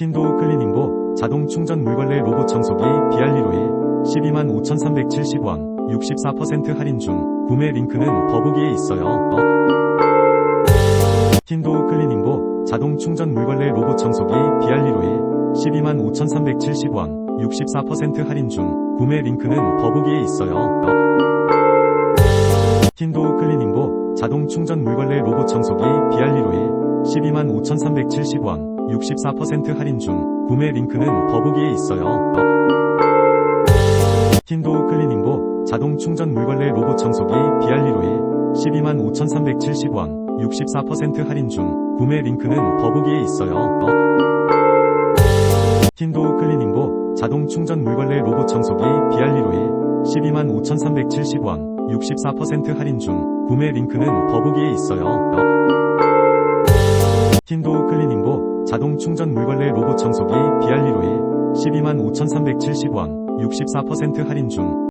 킨도 클리닝보 자동 충전 물걸레 로봇 청소기 비알리로일 12만 5,370원 64% 할인 중 구매 링크는 더보기에 있어요. 어. 킨도 클리닝보 자동 충전 물걸레 로봇 청소기 비알리로일 12만 5,370원 64% 할인 중 구매 링크는 더보기에 있어요. 어. 킨도 클리닝보 자동 충전 물걸레 로봇 청소기 비알리로일 12만 5,370원 64% 할인 중 구매 링크는 더보기에 있어요. 어. 킨도 클리닝보 자동 충전 물걸레 로봇 청소기 비알리로일 12만 5,370원 64% 할인 중 구매 링크는 더보기에 있어요. 어. 킨도 클리닝보 자동 충전 물걸레 로봇 청소기 비알리로일 12만 5,370원 64% 할인 중 구매 링크는 더보기에 있어요. 어. 킨도 클리닝보 자동 충전 물걸레 로봇 청소기 비알리로일 12만 5,370원 64% 할인 중